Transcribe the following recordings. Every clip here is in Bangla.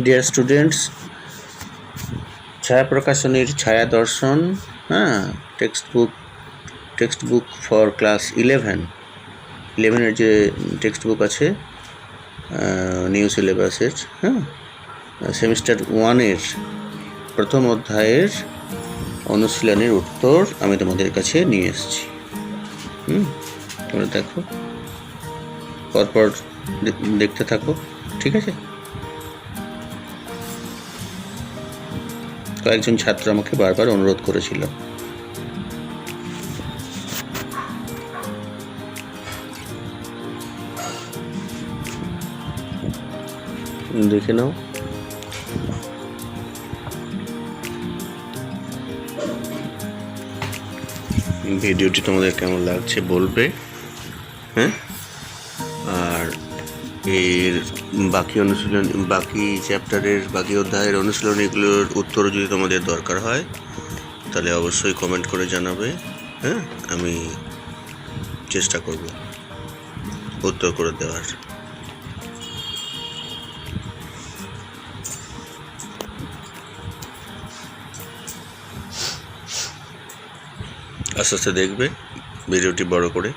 ডিয়ার স্টুডেন্টস ছায়া প্রকাশনীর ছায়া দর্শন হ্যাঁ textbook textbook for class eleven ইলেভেনের যে টেক্সট বুক আছে নিউ সিলেবাসের হ্যাঁ সেমিস্টার ওয়ানের প্রথম অধ্যায়ের অনুশীলনের উত্তর আমি তোমাদের কাছে নিয়ে এসেছি। হুম, তোমরা দেখো, পরপর দেখতে থাকো, ঠিক আছে? কয়েকজন ছাত্র আমাকে বারবার অনুরোধ করেছিল। দেখে নাও। ভিডিওটি তোমাদের কেমন লাগছে বলবে? হ্যাঁ? এর বাকি অনুশীলন, বাকি চ্যাপ্টারের বাকি অধ্যায়ের অনুশীলনীগুলোর উত্তর যদি তোমাদের দরকার হয়, তাহলে অবশ্যই কমেন্ট করে জানাবে হ্যাঁ? আমি চেষ্টা করব উত্তর করে দেওয়ার। আস্তে আস্তে দেখবে, ভিডিওটি বড় করে।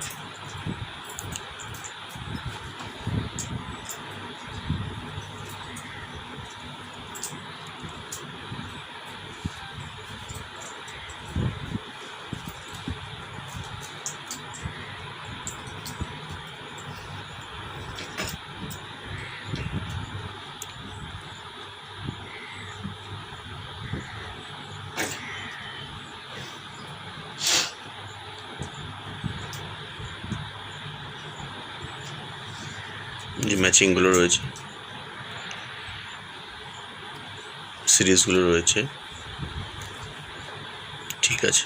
যে ম্যাচিংগুলো রয়েছে। সিরিজগুলো রয়েছে। ঠিক আছে।